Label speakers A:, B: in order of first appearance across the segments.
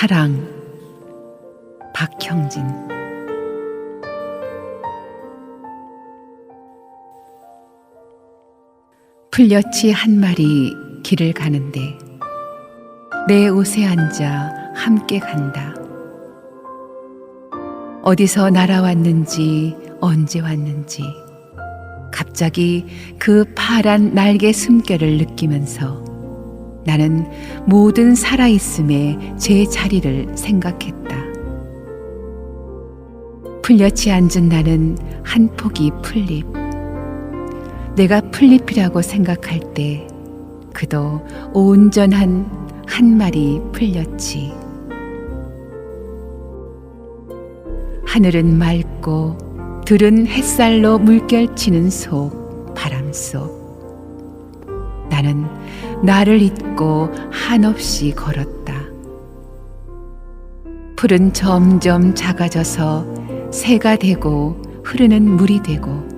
A: 사랑 박형진 풀려치 한 마리 길을 가는데 내 옷에 앉아 함께 간다. 어디서 날아왔는지 언제 왔는지 갑자기 그 파란 날개 숨결을 느끼면서 나는 모든 살아있음의 제 자리를 생각했다. 풀려치 앉은 나는 한 폭이 풀잎. 내가 풀잎이라고 생각할 때 그도 온전한 한 마리 풀렸지. 하늘은 맑고 들은 햇살로 물결치는 속 바람 속 나는 나를 잊고 한없이 걸었다. 풀은 점점 작아져서 새가 되고 흐르는 물이 되고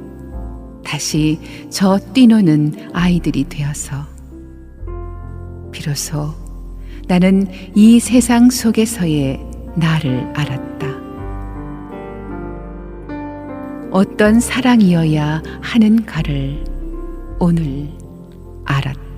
A: 다시 저 뛰노는 아이들이 되어서 비로소 나는 이 세상 속에서의 나를 알았다. 어떤 사랑이어야 하는가를 오늘 알았다.